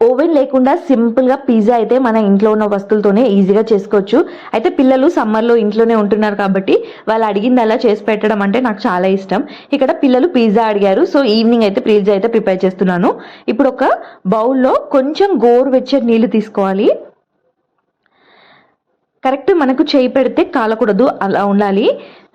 Oven లేకుండా సింపుల్గా pizza అయితే మన ఇంట్లో ఉన్న వస్తువులతోనే ఈజీగా చేసుకోవచ్చు. అయితే పిల్లలు సమ్మర్లో ఇంట్లోనే ఉంటున్నారు కాబట్టి వాళ్ళు అడిగింది అలా చేసి పెట్టడం అంటే నాకు చాలా ఇష్టం. ఇక్కడ పిల్లలు పిజ్జా అడిగారు. సో ఈవినింగ్ అయితే పిజ్జా అయితే ప్రిపేర్ చేస్తున్నాను. ఇప్పుడు ఒక బౌల్లో కొంచెం గోరువెచ్చని నీళ్ళు తీసుకోవాలి. కరెక్ట్ మనకు చేయి పెడితే కాలకూడదు అలా ఉండాలి.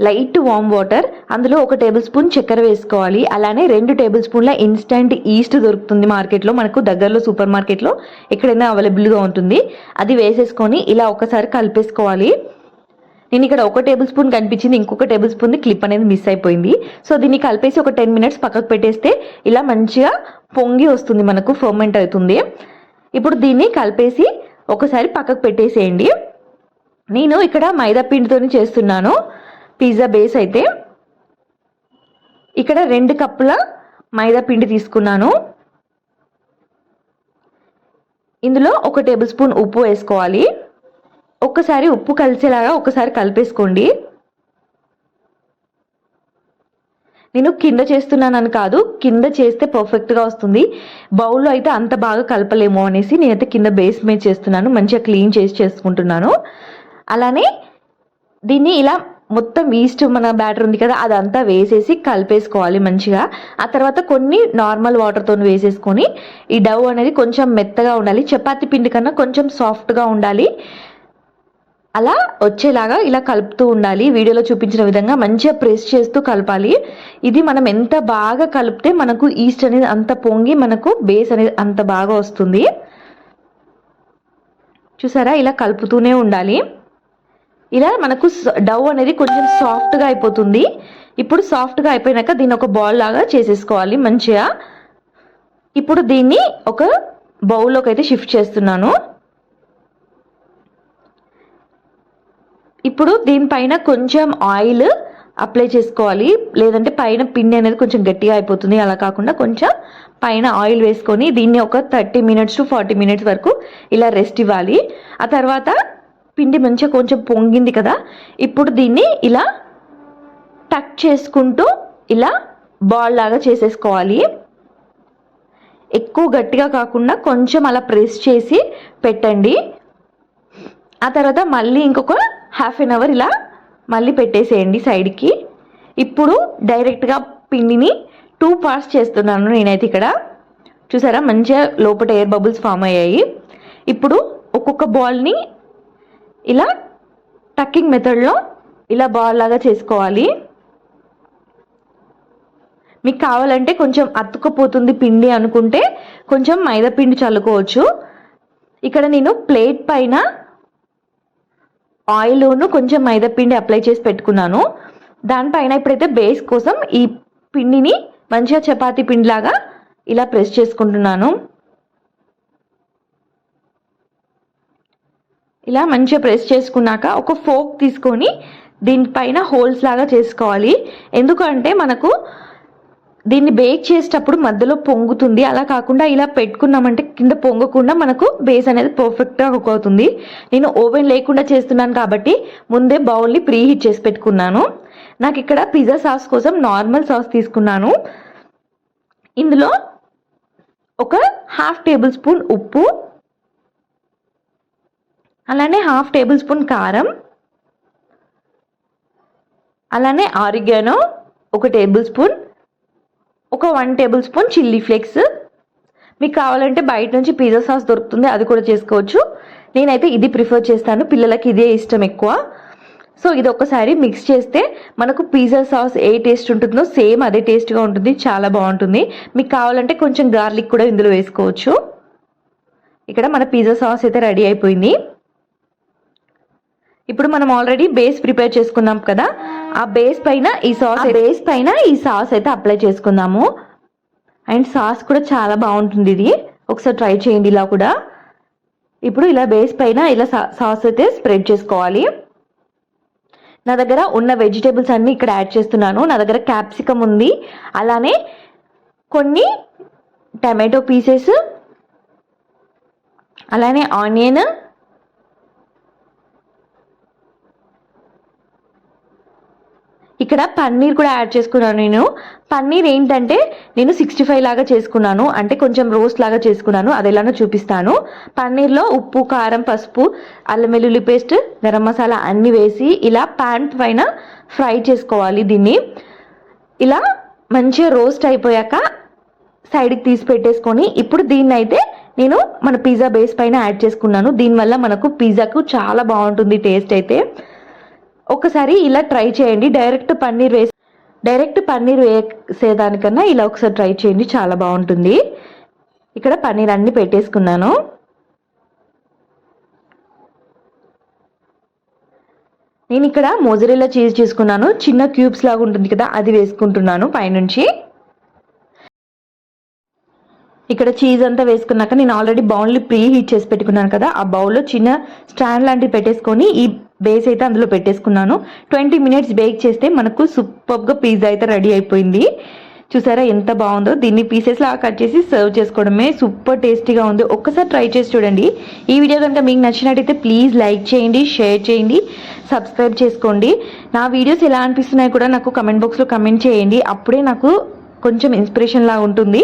లైట్ వామ్ వాటర్ అందులో ఒక టేబుల్ స్పూన్ చక్కెర వేసుకోవాలి. అలానే రెండు టేబుల్ స్పూన్ల ఇన్స్టంట్ ఈస్ట్ దొరుకుతుంది మార్కెట్లో మనకు దగ్గరలో సూపర్ మార్కెట్లో ఎక్కడైనా అవైలబుల్గా ఉంటుంది. అది వేసేసుకొని ఇలా ఒకసారి కలిపేసుకోవాలి. నేను ఇక్కడ ఒక టేబుల్ స్పూన్ కనిపించింది ఇంకొక టేబుల్ స్పూన్ క్లిప్ అనేది మిస్ అయిపోయింది. సో దీన్ని కలిపేసి ఒక టెన్ మినిట్స్ పక్కకు పెట్టేస్తే ఇలా మంచిగా పొంగి వస్తుంది మనకు ఫర్మెంట్ అవుతుంది. ఇప్పుడు దీన్ని కలిపేసి ఒకసారి పక్కకు పెట్టేసేయండి. నేను ఇక్కడ మైదా పిండితోని చేస్తున్నాను. పిజ్జా బేస్ అయితే ఇక్కడ రెండు కప్పుల మైదా పిండి తీసుకున్నాను. ఇందులో ఒక టేబుల్ స్పూన్ ఉప్పు వేసుకోవాలి. ఒక్కసారి ఉప్పు కలిసేలాగా ఒకసారి కలిపేసుకోండి. నేను కింద చేస్తున్నానని కాదు కింద చేస్తే పర్ఫెక్ట్గా వస్తుంది. బౌల్లో అయితే అంత బాగా కలపలేము అనేసి నేనైతే కింద బేస్ మీద చేస్తున్నాను. మంచిగా క్లీన్ చేసి చేసుకుంటున్నాను. అలానే దీన్ని ఇలా మొత్తం ఈస్ట్ మన బ్యాటర్ ఉంది కదా అదంతా వేసేసి కలిపేసుకోవాలి మంచిగా. ఆ తర్వాత కొన్ని నార్మల్ వాటర్తో వేసేసుకొని ఈ డవ్ అనేది కొంచెం మెత్తగా ఉండాలి. చపాతి పిండి కన్నా కొంచెం సాఫ్ట్గా ఉండాలి. అలా వచ్చేలాగా ఇలా కలుపుతూ ఉండాలి. వీడియోలో చూపించిన విధంగా మంచిగా ప్రెస్ చేస్తూ కలపాలి. ఇది మనం ఎంత బాగా కలిపితే మనకు ఈస్ట్ అనేది అంత పొంగి మనకు బేస్ అనేది అంత బాగా వస్తుంది. చూసారా? ఇలా కలుపుతూనే ఉండాలి. ఇలా మనకు డవ్ అనేది కొంచెం సాఫ్ట్గా అయిపోతుంది. ఇప్పుడు సాఫ్ట్గా అయిపోయినాక దీన్ని ఒక బాల్ లాగా చేసేసుకోవాలి మంచిగా. ఇప్పుడు దీన్ని ఒక బౌల్లోకి అయితే షిఫ్ట్ చేస్తున్నాను. ఇప్పుడు దీనిపైన కొంచెం ఆయిల్ అప్లై చేసుకోవాలి. లేదంటే పైన పిండి అనేది కొంచెం గట్టిగా అయిపోతుంది. అలా కాకుండా కొంచెం పైన ఆయిల్ వేసుకొని దీన్ని ఒక thirty minutes to forty minutes వరకు ఇలా రెస్ట్ ఇవ్వాలి. ఆ తర్వాత పిండి మంచిగా కొంచెం పొంగింది కదా ఇప్పుడు దీన్ని ఇలా టక్ చేసుకుంటూ ఇలా బాల్ లాగా చేసేసుకోవాలి. ఎక్కువ గట్టిగా కాకుండా కొంచెం అలా ప్రెస్ చేసి పెట్టండి. ఆ తర్వాత మళ్ళీ ఇంకొక హాఫ్ అన్ అవర్ ఇలా మళ్ళీ పెట్టేసేయండి సైడ్కి ఇప్పుడు డైరెక్ట్గా పిండిని టూ పార్ట్స్ చేస్తున్నాను నేనైతే ఇక్కడ. చూసారా? మంచిగా లోపల ఎయిర్ బబుల్స్ ఫామ్ అయ్యాయి. ఇప్పుడు ఒక్కొక్క బాల్ని ఇలా టక్కింగ్ మెథడ్లో ఇలా బాల్ లాగా చేసుకోవాలి. మీకు కావాలంటే కొంచెం అతుక్కుపోతుంది పిండి అనుకుంటే కొంచెం మైదా పిండి చల్లుకోవచ్చు. ఇక్కడ నేను ప్లేట్ పైన ఆయిల్ను కొంచెం మైదా పిండి అప్లై చేసి పెట్టుకున్నాను. దానిపైన ఇప్పుడైతే బేస్ కోసం ఈ పిండిని మంచిగా చపాతీ పిండిలాగా ఇలా ప్రెస్ చేసుకుంటున్నాను. ఇలా మంచిగా ప్రెస్ చేసుకున్నాక ఒక ఫోక్ తీసుకొని దీనిపైన హోల్స్ లాగా చేసుకోవాలి. ఎందుకంటే మనకు దీన్ని బేక్ చేసేటప్పుడు మధ్యలో పొంగుతుంది. అలా కాకుండా ఇలా పెట్టుకున్నామంటే కింద పొంగకుండా మనకు బేస్ అనేది పర్ఫెక్ట్గా కుక్ అవుతుంది. నేను ఓవెన్ లేకుండా చేస్తున్నాను కాబట్టి ముందే బౌల్ని ప్రీ హీట్ చేసి పెట్టుకున్నాను. నాకు ఇక్కడ పిజ్జా సాస్ కోసం నార్మల్ సాస్ తీసుకున్నాను. ఇందులో ఒక హాఫ్ టేబుల్ స్పూన్ ఉప్పు అలానే హాఫ్ టేబుల్ స్పూన్ కారం. అలానే ఆరిగానో ఒక టేబుల్ స్పూన్ ఒక one tablespoon chilli flakes మీకు కావాలంటే బయట నుంచి పిజ్జా సాస్ దొరుకుతుంది అది కూడా చేసుకోవచ్చు. నేనైతే ఇది ప్రిఫర్ చేస్తాను పిల్లలకి ఇదే ఇష్టం ఎక్కువ. సో ఇది ఒకసారి మిక్స్ చేస్తే మనకు పిజ్జా సాస్ ఏ టేస్ట్ ఉంటుందో సేమ్ అదే టేస్ట్గా ఉంటుంది చాలా బాగుంటుంది. మీకు కావాలంటే కొంచెం గార్లిక్ కూడా ఇందులో వేసుకోవచ్చు. ఇక్కడ మన పిజ్జా సాస్ అయితే రెడీ అయిపోయింది. ఇప్పుడు మనం ఆల్రెడీ బేస్ ప్రిపేర్ చేసుకున్నాం కదా. ఆ బేస్ పైన ఈ సాస్ బేస్ పైన ఈ సాస్ అయితే అప్లై చేసుకుందాము అండ్ సాస్ కూడా చాలా బాగుంటుంది ఇది. ఒకసారి ట్రై చేయండి ఇలా కూడా. ఇప్పుడు ఇలా బేస్ పైన ఇలా సాస్ అయితే స్ప్రెడ్ చేసుకోవాలి. నా దగ్గర ఉన్న వెజిటేబుల్స్ అన్నీ ఇక్కడ యాడ్ చేస్తున్నాను. నా దగ్గర క్యాప్సికమ్ ఉంది. అలానే కొన్ని టమాటో పీసెస్ అలానే ఆనియన్ ఇక్కడ పన్నీర్ కూడా యాడ్ చేసుకున్నాను నేను. పన్నీర్ ఏంటంటే నేను సిక్స్టీ ఫైవ్ లాగా చేసుకున్నాను. అంటే కొంచెం రోస్ట్ లాగా చేసుకున్నాను. అది ఎలానో చూపిస్తాను. పన్నీర్లో ఉప్పు కారం పసుపు అల్లం వెల్లుల్లి పేస్ట్ గరం మసాలా అన్నీ వేసి ఇలా పాన్ పైన ఫ్రై చేసుకోవాలి దీన్ని. ఇలా మంచిగా రోస్ట్ అయిపోయాక సైడ్కి తీసి పెట్టేసుకొని ఇప్పుడు దీన్ని అయితే నేను మన పిజ్జా బేస్ పైన యాడ్ చేసుకున్నాను. దీనివల్ల మనకు పిజ్జాకు చాలా బాగుంటుంది టేస్ట్ అయితే. ఒకసారి ఇలా ట్రై చేయండి. డైరెక్ట్ పన్నీర్ వేసి డైరెక్ట్ పన్నీర్ వేసేదానికన్నా ఇలా ఒకసారి ట్రై చేయండి. చాలా బాగుంటుంది. ఇక్కడ పన్నీర్ అన్ని పెట్టేసుకున్నాను. నేను ఇక్కడ మోజరెల్లా చీజ్ చేసుకున్నాను. చిన్న క్యూబ్స్ లాగా ఉంటుంది కదా అది వేసుకుంటున్నాను పైనుంచి. ఇక్కడ చీజ్ అంతా వేసుకున్నాక నేను ఆల్రెడీ బౌల్ని ప్రీ హీట్ చేసి పెట్టుకున్నాను కదా ఆ బౌల్లో చిన్న స్టాండ్ లాంటివి పెట్టేసుకొని ఈ బేస్ అయితే అందులో పెట్టేసుకున్నాను. ట్వంటీ మినిట్స్ బేక్ చేస్తే మనకు సూపర్గా పిజ్జా అయితే రెడీ అయిపోయింది. చూసారా ఎంత బాగుందో? దీన్ని పీసెస్లో కట్ చేసి సర్వ్ చేసుకోవడమే సూపర్ టేస్టీగా ఉంది. ఒక్కసారి ట్రై చేసి చూడండి. ఈ వీడియో కనుక మీకు నచ్చినట్టయితే ప్లీజ్ లైక్ చేయండి షేర్ చేయండి సబ్స్క్రైబ్ చేసుకోండి. నా వీడియోస్ ఎలా అనిపిస్తున్నాయి కూడా నాకు కమెంట్ బాక్స్లో కమెంట్ చేయండి. అప్పుడే నాకు కొంచెం ఇన్స్పిరేషన్లా ఉంటుంది.